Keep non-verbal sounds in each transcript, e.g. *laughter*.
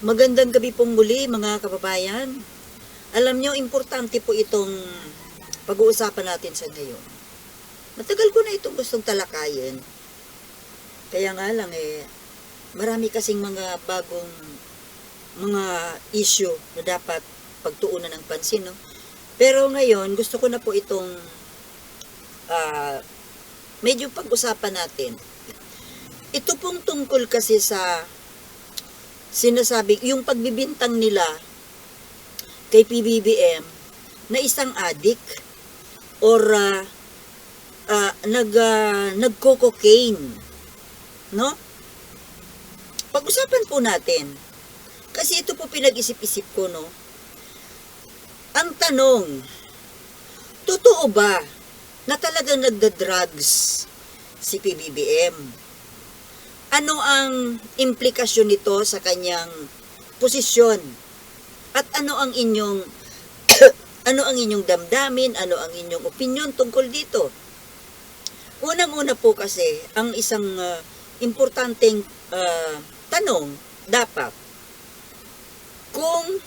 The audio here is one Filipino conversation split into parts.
Magandang gabi pong muli mga kababayan. Alam nyo, importante po itong pag-uusapan natin sa ngayon. Matagal ko na itong gustong talakayin. Kaya nga lang eh, marami kasing mga bagong mga issue na dapat pagtuunan ng pansin. No? Pero ngayon, gusto ko na po itong ah, medyo pag-usapan natin. Ito pong tungkol kasi sa sinasabi, yung pagbibintang nila kay PBBM na isang adik or uh, uh, nag, uh, nagko-cocaine. No? Pag-usapan po natin. Kasi ito po pinag-isip-isip ko, no? Ang tanong, totoo ba na talagang nagda-drugs si PBBM? Ano ang implikasyon nito sa kanyang posisyon? At ano ang inyong *coughs* ano ang inyong damdamin, ano ang inyong opinion tungkol dito? Unang-una po kasi, ang isang uh, importanteng uh, tanong dapat kung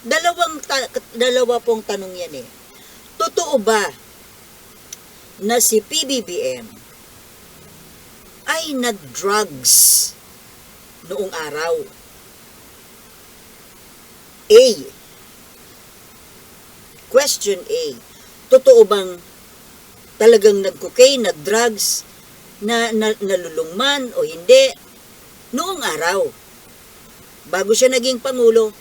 dalawang ta- dalawa pong tanong yan eh. Totoo ba na si PBBM ay nag-drugs noong araw? A. Question A. Totoo bang talagang nag-cocaine, nag-drugs, na, na nalulungman o hindi noong araw bago siya naging pangulo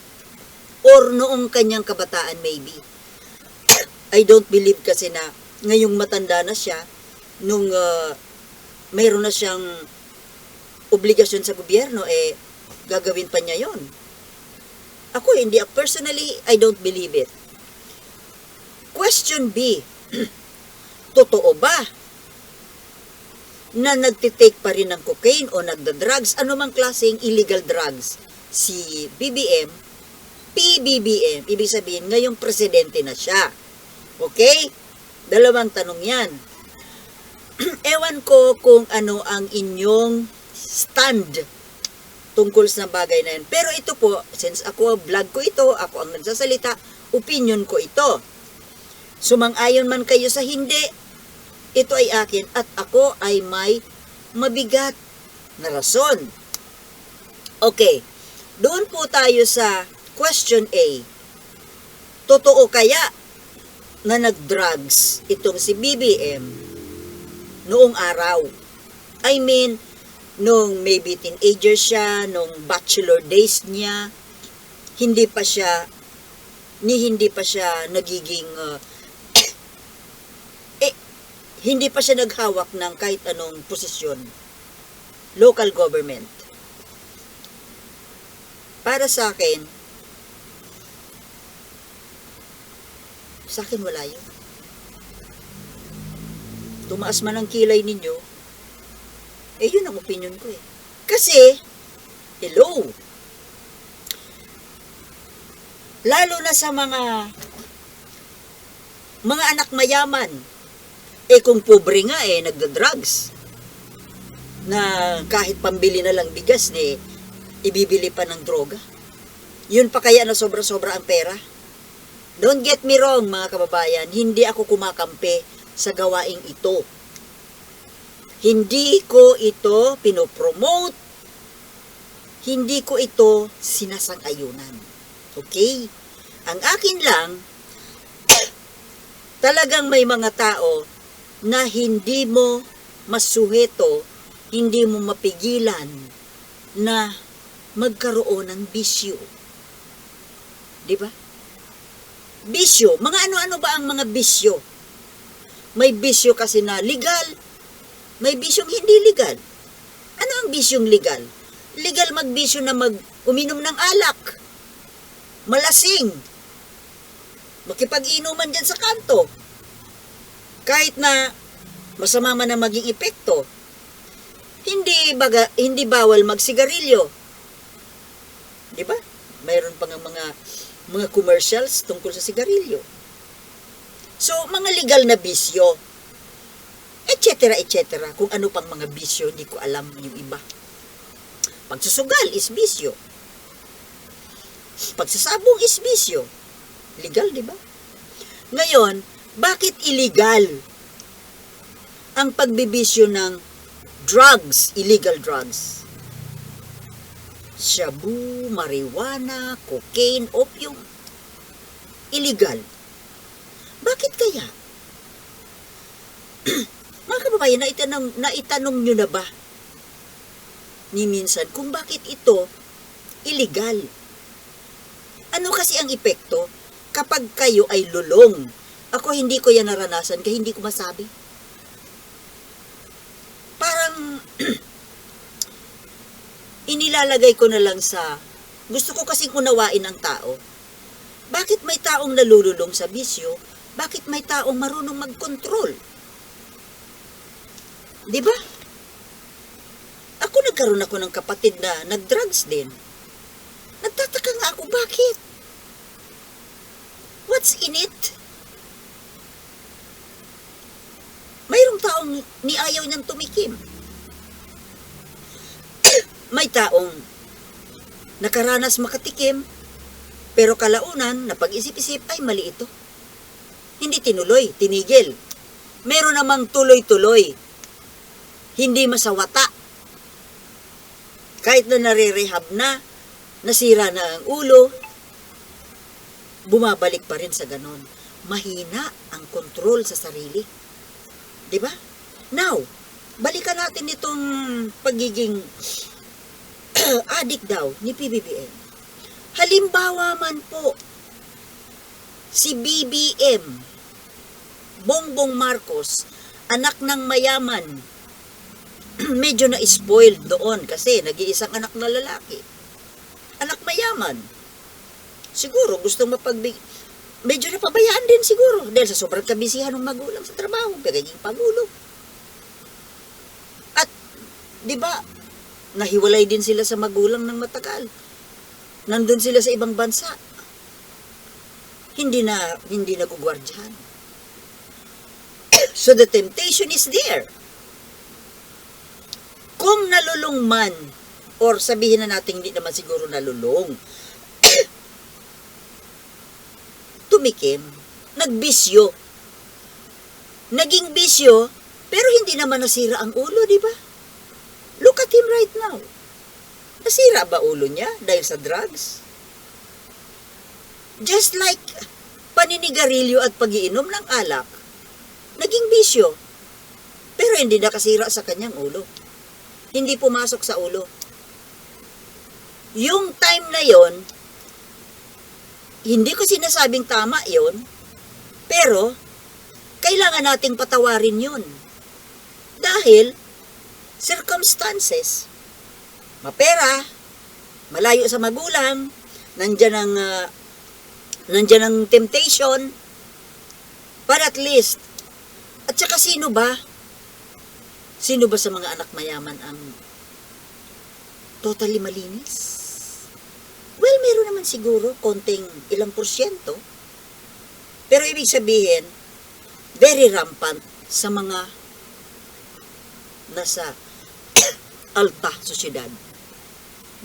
or noong kanyang kabataan maybe. *coughs* I don't believe kasi na ngayong matanda na siya nung uh, mayroon na siyang obligasyon sa gobyerno eh gagawin pa niya yon. Ako hindi personally I don't believe it. Question B. *clears throat* Totoo ba na nagtitake pa rin ng cocaine o nagda-drugs, anumang klaseng illegal drugs, si BBM, PBBM, ibig sabihin, ngayong presidente na siya. Okay? Dalawang tanong yan. *clears throat* Ewan ko kung ano ang inyong stand tungkol sa bagay na yan. Pero ito po, since ako, vlog ko ito, ako ang nagsasalita, opinion ko ito. Sumang-ayon man kayo sa hindi, ito ay akin at ako ay may mabigat na rason. Okay, doon po tayo sa question A. Totoo kaya na nag-drugs itong si BBM noong araw? I mean, nung maybe teenager siya, nung bachelor days niya, hindi pa siya, ni hindi pa siya nagiging uh, *coughs* hindi pa siya naghawak ng kahit anong posisyon. Local government. Para sa akin, sa akin wala yun. Tumaas man ang kilay ninyo, eh yun ang opinion ko eh. Kasi, hello, lalo na sa mga mga anak mayaman, eh kung pobre nga eh, nagda-drugs. Na kahit pambili na lang bigas, eh, ibibili pa ng droga. Yun pa kaya na sobra-sobra ang pera? Don't get me wrong mga kababayan, hindi ako kumakampi sa gawaing ito. Hindi ko ito pinopromote. Hindi ko ito sinasang-ayunan. Okay? Ang akin lang, *coughs* talagang may mga tao na hindi mo masuheto, hindi mo mapigilan na magkaroon ng bisyo. Di ba? Bisyo. Mga ano-ano ba ang mga bisyo? May bisyo kasi na legal. May bisyong hindi legal. Ano ang bisyong legal? Legal magbisyo na mag uminom ng alak. Malasing. Makipag-inuman dyan sa kanto kahit na masama man ang maging epekto, hindi baga, hindi bawal magsigarilyo. 'Di ba? Mayroon pa nga mga mga commercials tungkol sa sigarilyo. So, mga legal na bisyo, etc. etc. Kung ano pang mga bisyo, hindi ko alam yung iba. Pagsusugal is bisyo. pagsasabong is bisyo. Legal, di ba? Ngayon, bakit illegal ang pagbibisyo ng drugs, illegal drugs? Shabu, marijuana, cocaine, opium. Illegal. Bakit kaya? *clears throat* Mga kababayan, naitanong, naitanong nyo na ba ni minsan kung bakit ito illegal? Ano kasi ang epekto kapag kayo ay lulong? Ako hindi ko yan naranasan kaya hindi ko masabi. Parang *clears throat* inilalagay ko na lang sa gusto ko kasing unawain ang tao. Bakit may taong nalululong sa bisyo? Bakit may taong marunong mag-control? Di ba? Ako nagkaroon ako ng kapatid na nag-drugs din. Nagtataka nga ako, bakit? What's in it? Mayroong taong ni ayaw niyang tumikim. *coughs* May taong nakaranas makatikim, pero kalaunan, napag-isip-isip, ay mali ito. Hindi tinuloy, tinigil. Meron namang tuloy-tuloy. Hindi masawata. Kahit na nare-rehab na, nasira na ang ulo, bumabalik pa rin sa ganon. Mahina ang kontrol sa sarili. Ba? Now, balikan natin itong pagiging *clears throat* adik daw ni PBBM. Halimbawa man po, si BBM, Bongbong Marcos, anak ng mayaman, *clears throat* medyo na-spoiled doon kasi nag-iisang anak na lalaki. Anak mayaman. Siguro gustong mapagbig... Medyo napabayaan din siguro dahil sa sobrang kabisihan ng magulang sa trabaho, pagiging pagulo. At, di ba, nahiwalay din sila sa magulang ng matagal. Nandun sila sa ibang bansa. Hindi na, hindi nagugwardyahan. So the temptation is there. Kung nalulong man, or sabihin na natin hindi naman siguro nalulong, *coughs* tumikim, nagbisyo. Naging bisyo, pero hindi naman nasira ang ulo, di ba? Look at him right now. Nasira ba ulo niya dahil sa drugs? Just like paninigarilyo at pagiinom ng alak, naging bisyo. Pero hindi nakasira sa kanyang ulo. Hindi pumasok sa ulo. Yung time na yon, hindi ko sinasabing tama yon, pero kailangan nating patawarin yun. Dahil circumstances, mapera, malayo sa magulang, nandyan ang, ah, nandyan ang temptation, but at least, at saka sino ba? Sino ba sa mga anak mayaman ang totally malinis? Well, meron naman siguro konting ilang porsyento. Pero ibig sabihin, very rampant sa mga nasa *coughs* alta sosyedad.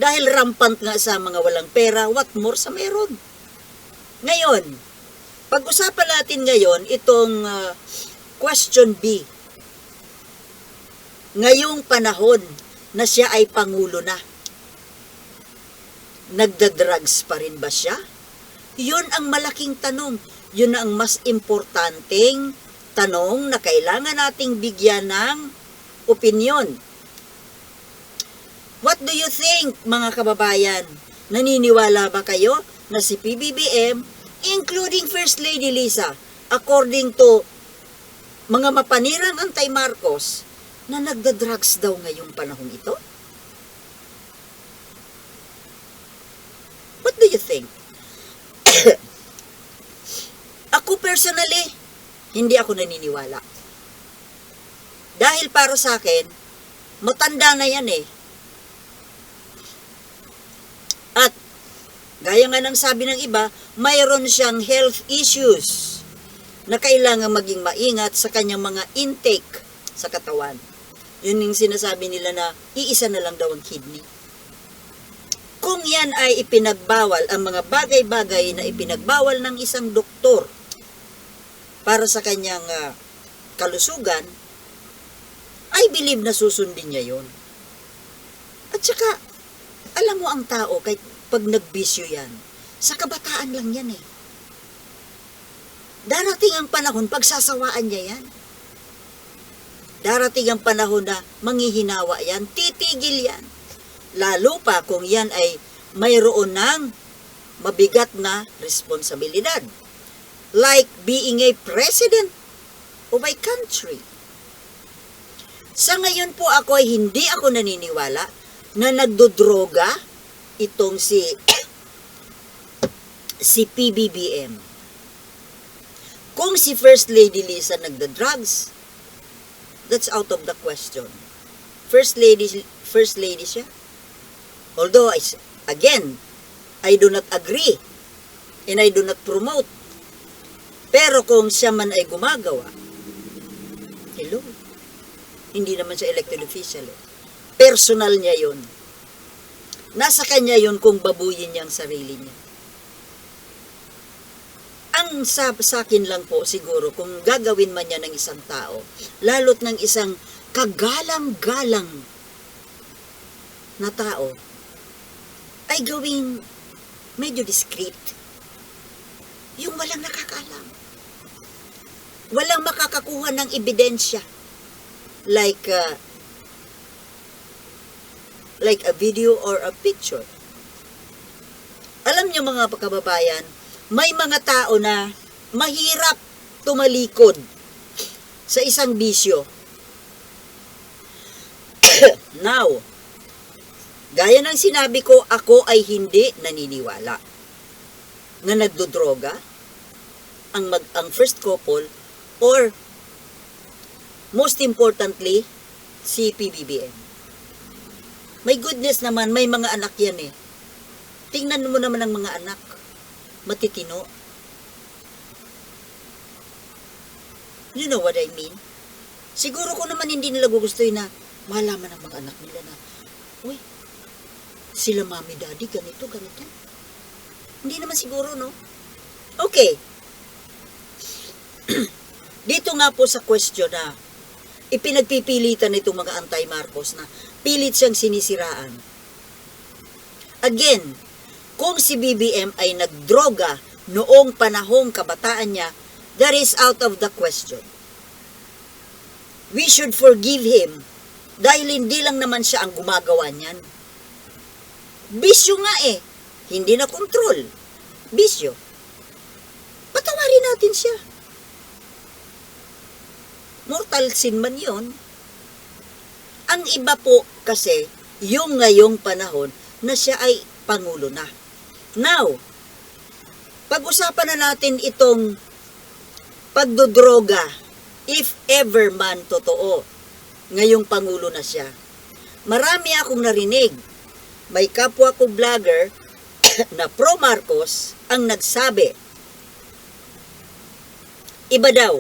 Dahil rampant nga sa mga walang pera, what more sa meron? Ngayon, pag-usapan natin ngayon itong ah, question B. Ngayong panahon na siya ay pangulo na, nagda-drugs pa rin ba siya? Yun ang malaking tanong. Yun ang mas importanteng tanong na kailangan nating bigyan ng opinion. What do you think, mga kababayan? Naniniwala ba kayo na si PBBM, including First Lady Lisa, according to mga mapanirang anti-Marcos, na nagda-drugs daw ngayong panahong ito? What do you think? *coughs* ako personally, hindi ako naniniwala. Dahil para sa akin, matanda na yan eh. At, gaya nga ng sabi ng iba, mayroon siyang health issues na kailangan maging maingat sa kanyang mga intake sa katawan. Yun yung sinasabi nila na iisa na lang daw ang kidney. Kung yan ay ipinagbawal, ang mga bagay-bagay na ipinagbawal ng isang doktor para sa kanyang ah, kalusugan, I believe na susundin niya yon. At saka, alam mo ang tao, kahit pag nagbisyo yan, sa kabataan lang yan eh. Darating ang panahon, pagsasawaan niya yan. Darating ang panahon na manghihinawa yan, titigil yan. Lalo pa kung yan ay mayroon ng mabigat na responsibilidad. Like being a president of a country. Sa ngayon po ako ay hindi ako naniniwala na nagdodroga itong si *coughs* si PBBM. Kung si First Lady Lisa nagda-drugs, that's out of the question. First Lady, First Lady siya. Although, again, I do not agree and I do not promote. Pero kung siya man ay gumagawa, hello, hindi naman siya elected official. eh. Personal niya yon. Nasa kanya yon kung babuyin niya ang sarili niya. Ang sa, sa akin lang po siguro, kung gagawin man niya ng isang tao, lalot ng isang kagalang-galang na tao, ay gawing medyo discreet. Yung walang nakakaalam. Walang makakakuha ng ebidensya. Like, uh, like a video or a picture. Alam niyo mga kababayan, may mga tao na mahirap tumalikod sa isang bisyo. *coughs* Now, gaya ng sinabi ko, ako ay hindi naniniwala na nagdodroga ang mag ang first couple or most importantly si PBBM. May goodness naman, may mga anak yan eh. Tingnan mo naman ang mga anak. Matitino. You know what I mean? Siguro ko naman hindi nila gugustuhin na malaman ng mga anak nila na, uy, sila mami, daddy, ganito, ganito. Hindi naman siguro, no? Okay. *clears throat* Dito nga po sa question na ipinagpipilitan nitong mga anti-Marcos na pilit siyang sinisiraan. Again, kung si BBM ay nagdroga noong panahong kabataan niya, that is out of the question. We should forgive him dahil hindi lang naman siya ang gumagawa niyan. Bisyo nga eh. Hindi na kontrol. Bisyo. Patawarin natin siya. Mortal sin man yon. Ang iba po kasi, yung ngayong panahon na siya ay pangulo na. Now, pag-usapan na natin itong pagdodroga, if ever man totoo, ngayong pangulo na siya. Marami akong narinig. May kapwa ko vlogger *coughs* na pro Marcos ang nagsabi. Iba daw.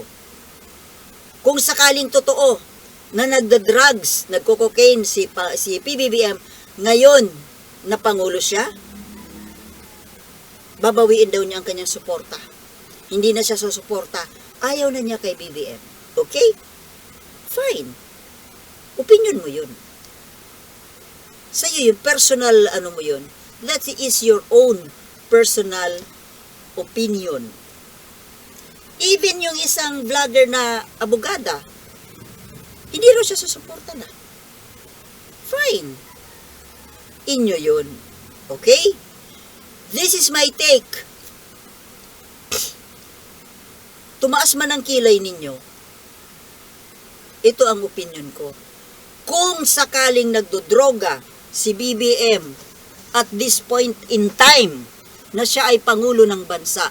Kung sakaling totoo na nagda-drugs, nagko-cocaine si, pa, si PBBM, ngayon na pangulo siya, babawiin daw niya ang kanyang suporta. Hindi na siya susuporta. Ayaw na niya kay BBM. Okay? Fine. Opinion mo yun. Sa'yo yun, personal ano mo yun. That is your own personal opinion. Even yung isang vlogger na abogada, hindi rin siya susuporta na. Fine. Inyo yun. Okay? This is my take. Tumaas man ang kilay ninyo. Ito ang opinion ko. Kung sakaling nagdodroga si BBM at this point in time na siya ay pangulo ng bansa,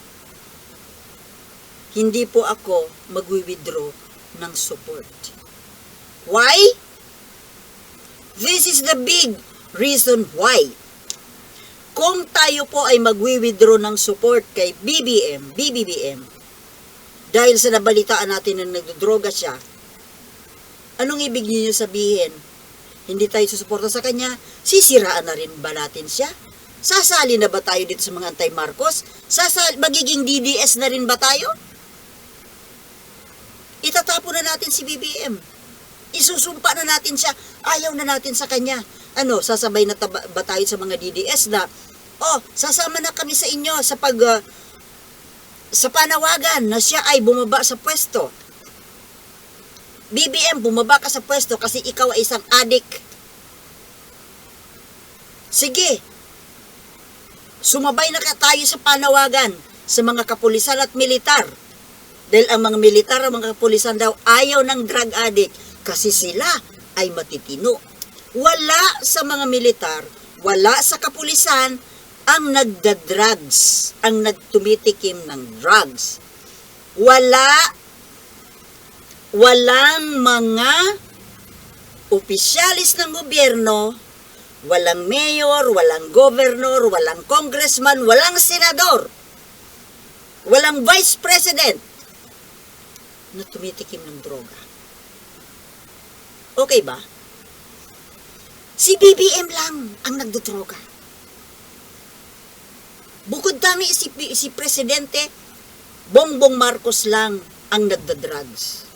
hindi po ako magwi-withdraw ng support. Why? This is the big reason why. Kung tayo po ay magwi-withdraw ng support kay BBM, BBBM, dahil sa nabalitaan natin na nagdodroga siya, anong ibig niyo sabihin? Hindi tayo susuporta sa kanya, sisiraan na rin ba natin siya? Sasali na ba tayo dito sa mga anti-Marcos? Sasali, magiging DDS na rin ba tayo? Itatapo na natin si BBM. Isusumpa na natin siya. Ayaw na natin sa kanya. Ano, sasabay na ba tayo sa mga DDS na, oh, sasama na kami sa inyo sa pag, ah, sa panawagan na siya ay bumaba sa pwesto. BBM, bumaba ka sa pwesto kasi ikaw ay isang adik. Sige, sumabay na ka tayo sa panawagan sa mga kapulisan at militar. Dahil ang mga militar, ang mga kapulisan daw ayaw ng drug addict kasi sila ay matitino. Wala sa mga militar, wala sa kapulisan ang nagda-drugs, ang nagtumitikim ng drugs. Wala, walang mga opisyalis ng gobyerno Walang mayor, walang governor, walang congressman, walang senador, walang vice president na tumitikim ng droga. Okay ba? Si BBM lang ang nagdodroga. Bukod tangi si, si Presidente, Bongbong Marcos lang ang nagda-drugs.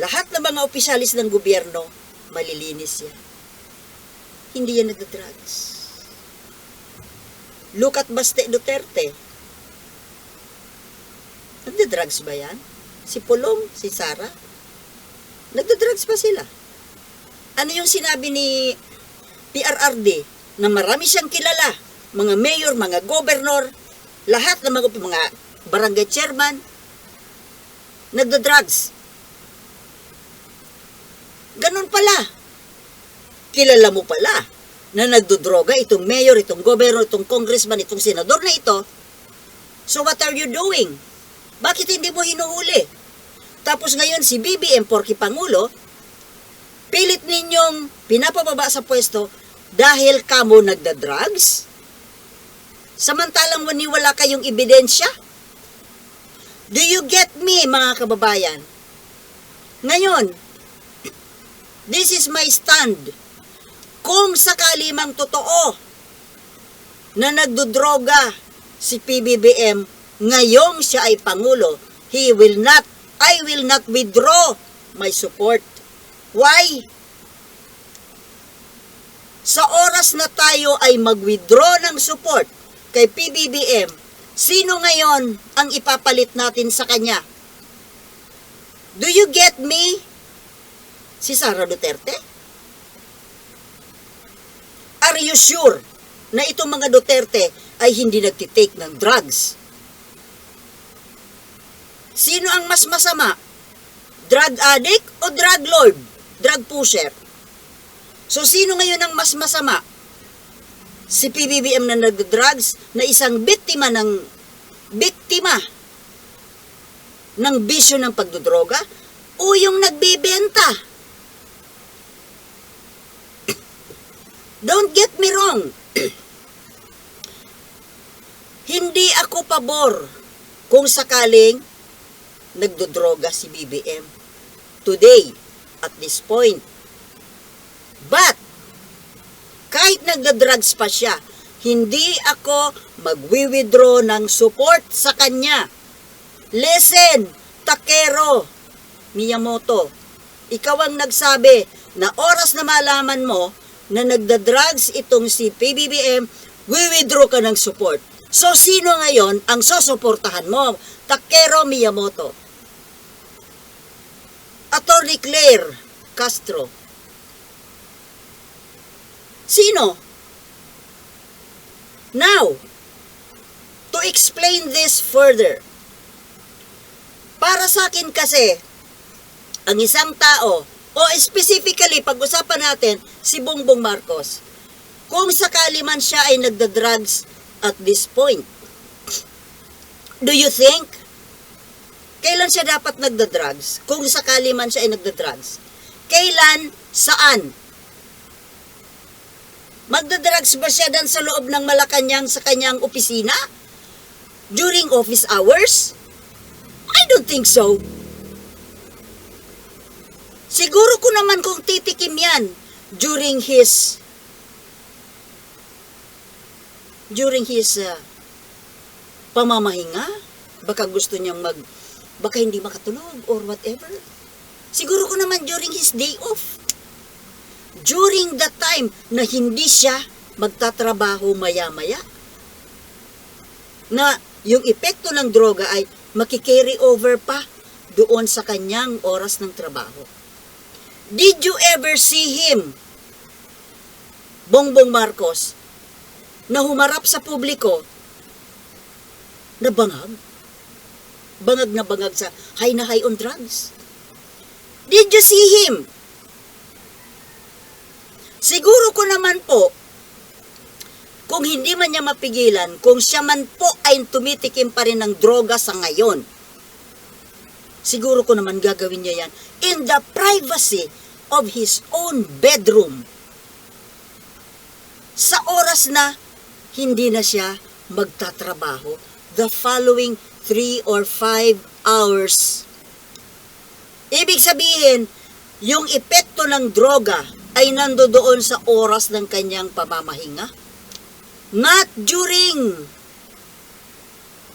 Lahat ng mga opisyalis ng gobyerno, malilinis yan hindi yan nagda-drugs. Look at Baste Duterte. Nagda-drugs ba yan? Si Pulong, si Sara? Nagda-drugs pa sila. Ano yung sinabi ni PRRD na marami siyang kilala, mga mayor, mga governor, lahat ng mga, mga barangay chairman, nagda-drugs. Ganun pala kilala mo pala na nagdodroga itong mayor, itong governor, itong congressman, itong senador na ito. So what are you doing? Bakit hindi mo hinuhuli? Tapos ngayon si BBM Porky Pangulo, pilit ninyong pinapababa sa pwesto dahil kamo nagda-drugs? Samantalang wala kayong ebidensya? Do you get me, mga kababayan? Ngayon, *clears throat* this is my stand kung sakali mang totoo na nagdodroga si PBBM ngayong siya ay Pangulo, he will not, I will not withdraw my support. Why? Sa oras na tayo ay mag-withdraw ng support kay PBBM, sino ngayon ang ipapalit natin sa kanya? Do you get me? Si Sara Duterte? Are you sure na itong mga Duterte ay hindi nagtitake ng drugs? Sino ang mas masama? Drug addict o drug lord? Drug pusher? So, sino ngayon ang mas masama? Si PBBM na nagda-drugs na isang biktima ng biktima ng bisyo ng pagdodroga o yung nagbebenta *coughs* Don't get me wrong. *coughs* Hindi ako pabor kung sakaling nagdodroga si BBM today at this point. But, kahit nagda-drugs pa siya, hindi ako magwi-withdraw ng support sa kanya. Listen, Takero Miyamoto, ikaw ang nagsabi na oras na malaman mo na nagda-drugs itong si PBBM, we-withdraw ka ng support. So, sino ngayon ang susuportahan mo? Takero Miyamoto. Attorney Claire Castro. Sino? Now, to explain this further, para sa akin kasi, ang isang tao o specifically, pag-usapan natin si Bongbong Marcos. Kung sakali man siya ay nagda-drugs at this point, do you think kailan siya dapat nagda-drugs? Kung sakali man siya ay nagda-drugs. Kailan? Saan? Magda-drugs ba siya dan sa loob ng Malacanang sa kanyang opisina? During office hours? I don't think so. Siguro ko naman kung titikim yan during his during his uh, pamamahinga, baka gusto niyang mag, baka hindi makatulog or whatever. Siguro ko naman during his day off. During the time na hindi siya magtatrabaho maya-maya. Na yung epekto ng droga ay makikarry over pa doon sa kanyang oras ng trabaho. Did you ever see him, Bongbong Marcos, na humarap sa publiko na bangag? Bangag na bangag sa high na high on drugs? Did you see him? Siguro ko naman po, kung hindi man niya mapigilan, kung siya man po ay tumitikim pa rin ng droga sa ngayon, siguro ko naman gagawin niya yan in the privacy of his own bedroom. Sa oras na hindi na siya magtatrabaho the following three or five hours. Ibig sabihin, yung epekto ng droga ay nandoon sa oras ng kanyang pamamahinga. Not during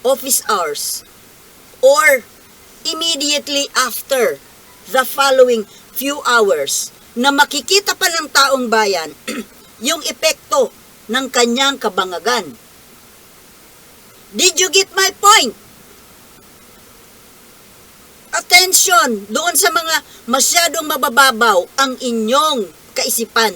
office hours or immediately after the following few hours na makikita pa ng taong bayan *clears throat* yung epekto ng kanyang kabangagan. Did you get my point? Attention doon sa mga masyadong mabababaw ang inyong kaisipan.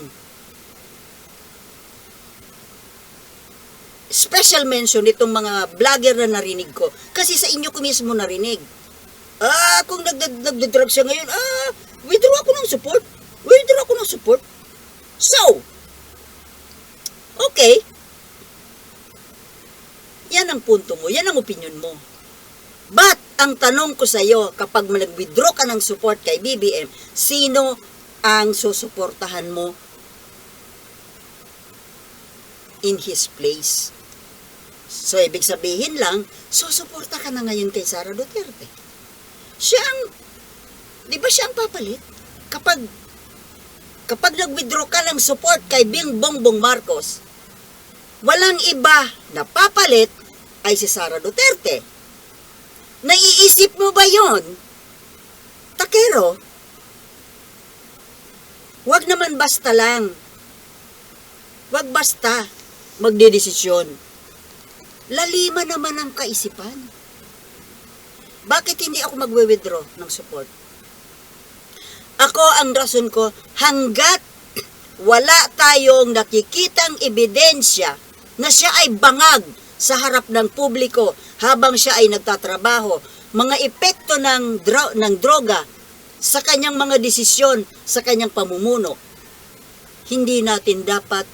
Special mention itong mga vlogger na narinig ko kasi sa inyo ko mismo narinig. Ah, kung nagd- nagdadrug siya ngayon, ah, withdraw ako ng support. Withdraw ako ng support. So, okay. Yan ang punto mo, yan ang opinion mo. But, ang tanong ko sa iyo, kapag nag-withdraw ka ng support kay BBM, sino ang susuportahan mo in his place? So, ibig sabihin lang, susuporta ka na ngayon kay Sara Duterte. Siya ang, di ba siya ang papalit? Kapag, kapag nag-withdraw ka ng support kay Bing Bongbong Marcos, walang iba na papalit ay si Sara Duterte. Naiisip mo ba yon? Takero, wag naman basta lang. Wag basta magdedesisyon. Lalima naman ang kaisipan. Bakit hindi ako magwe-withdraw ng support? Ako ang rason ko, hanggat wala tayong nakikitang ebidensya na siya ay bangag sa harap ng publiko habang siya ay nagtatrabaho, mga epekto ng, dro- ng droga sa kanyang mga desisyon, sa kanyang pamumuno, hindi natin dapat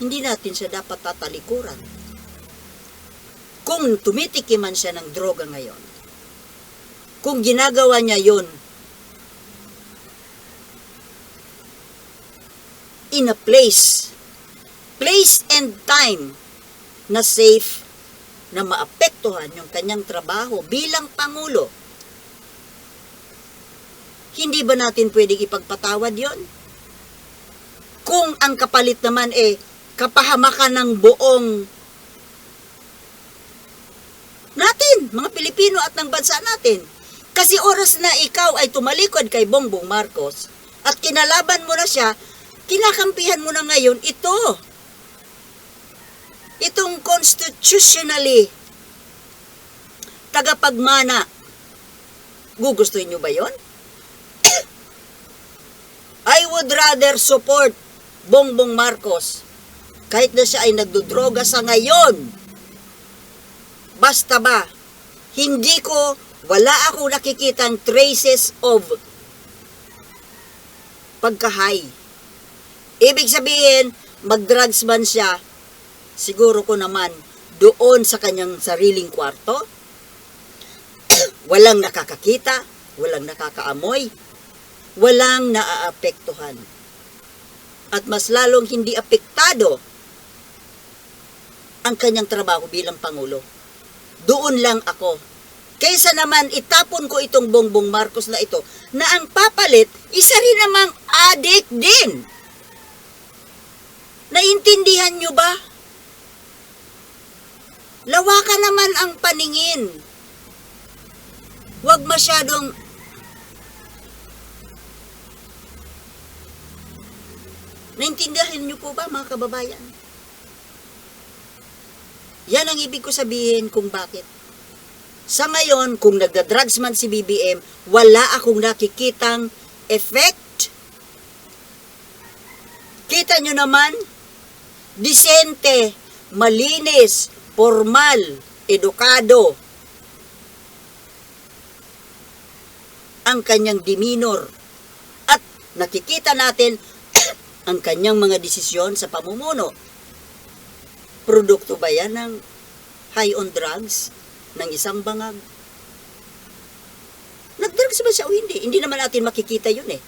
hindi natin siya dapat tatalikuran. Kung tumitikiman siya ng droga ngayon, kung ginagawa niya yon in a place, place and time na safe na maapektuhan yung kanyang trabaho bilang Pangulo, hindi ba natin pwedeng ipagpatawad yon? Kung ang kapalit naman eh kapahamakan ng buong natin, mga Pilipino at ng bansa natin. Kasi oras na ikaw ay tumalikod kay Bongbong Marcos at kinalaban mo na siya, kinakampihan mo na ngayon ito. Itong constitutionally tagapagmana. Gugustuhin nyo ba yon? *coughs* I would rather support Bongbong Marcos kahit na siya ay nagdodroga sa ngayon. Basta ba, hindi ko, wala ako nakikitang traces of pagkahay. Ibig sabihin, mag-drugs man siya, siguro ko naman, doon sa kanyang sariling kwarto, *clears throat* walang nakakakita, walang nakakaamoy, walang naaapektuhan. At mas lalong hindi apektado ang kanyang trabaho bilang Pangulo. Doon lang ako. Kaysa naman itapon ko itong Bongbong Marcos na ito, na ang papalit, isa rin namang adik din. Naintindihan nyo ba? Lawakan naman ang paningin. Huwag masyadong Naintindihan niyo po ba mga kababayan? Yan ang ibig ko sabihin kung bakit. Sa ngayon, kung nagda-drugs man si BBM, wala akong nakikitang effect. Kita nyo naman, disente, malinis, formal, edukado, ang kanyang demeanor. At nakikita natin *clears throat* ang kanyang mga desisyon sa pamumuno. Produkto ba yan ng high on drugs ng isang bangag? Nag-drugs ba siya o hindi? Hindi naman natin makikita yun eh.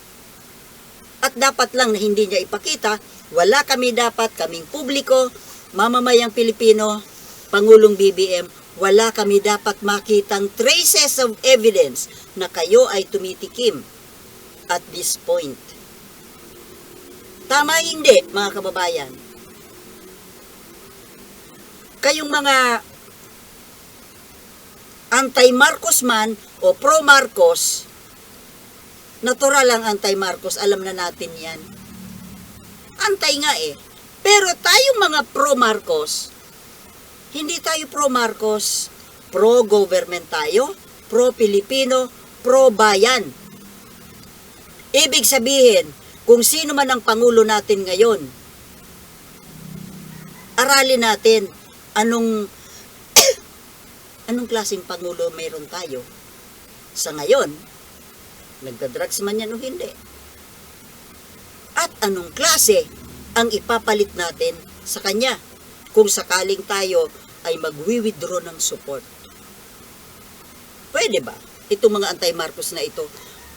At dapat lang na hindi niya ipakita, wala kami dapat, kaming publiko, mamamayang Pilipino, Pangulong BBM, wala kami dapat makitang traces of evidence na kayo ay tumitikim at this point. Tama hindi, mga kababayan. Kayong mga anti-Marcos man o pro-Marcos, natural ang anti-Marcos, alam na natin yan. Antay nga eh. Pero tayong mga pro-Marcos, hindi tayo pro-Marcos, pro-government tayo, pro-Pilipino, pro-bayan. Ibig sabihin, kung sino man ang Pangulo natin ngayon, aralin natin anong *clears throat* anong klaseng Pangulo mayroon tayo. Sa ngayon, nagda-drugs man yan o hindi. At anong klase ang ipapalit natin sa kanya kung sakaling tayo ay magwi-withdraw ng support. Pwede ba? Itong mga anti-Marcos na ito.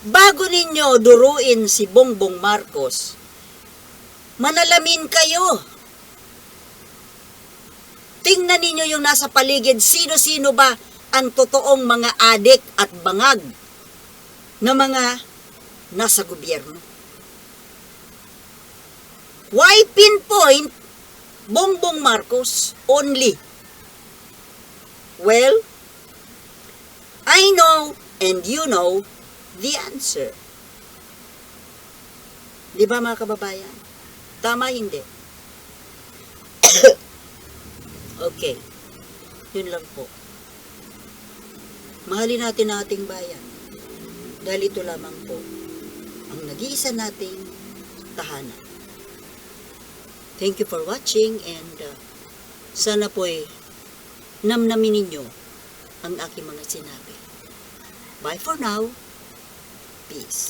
Bago ninyo duruin si Bongbong Marcos, manalamin kayo. Tingnan ninyo yung nasa paligid, sino-sino ba ang totoong mga adik at bangag na mga nasa gobyerno. Why pinpoint Bongbong Marcos only? Well, I know and you know the answer. Di ba mga kababayan? Tama hindi? *coughs* okay. Yun lang po. Mahalin natin ang ating bayan. Dahil ito lamang po ang nag-iisa nating tahanan. Thank you for watching and uh, sana po eh, namnamin ninyo ang aking mga sinabi. Bye for now. Peace.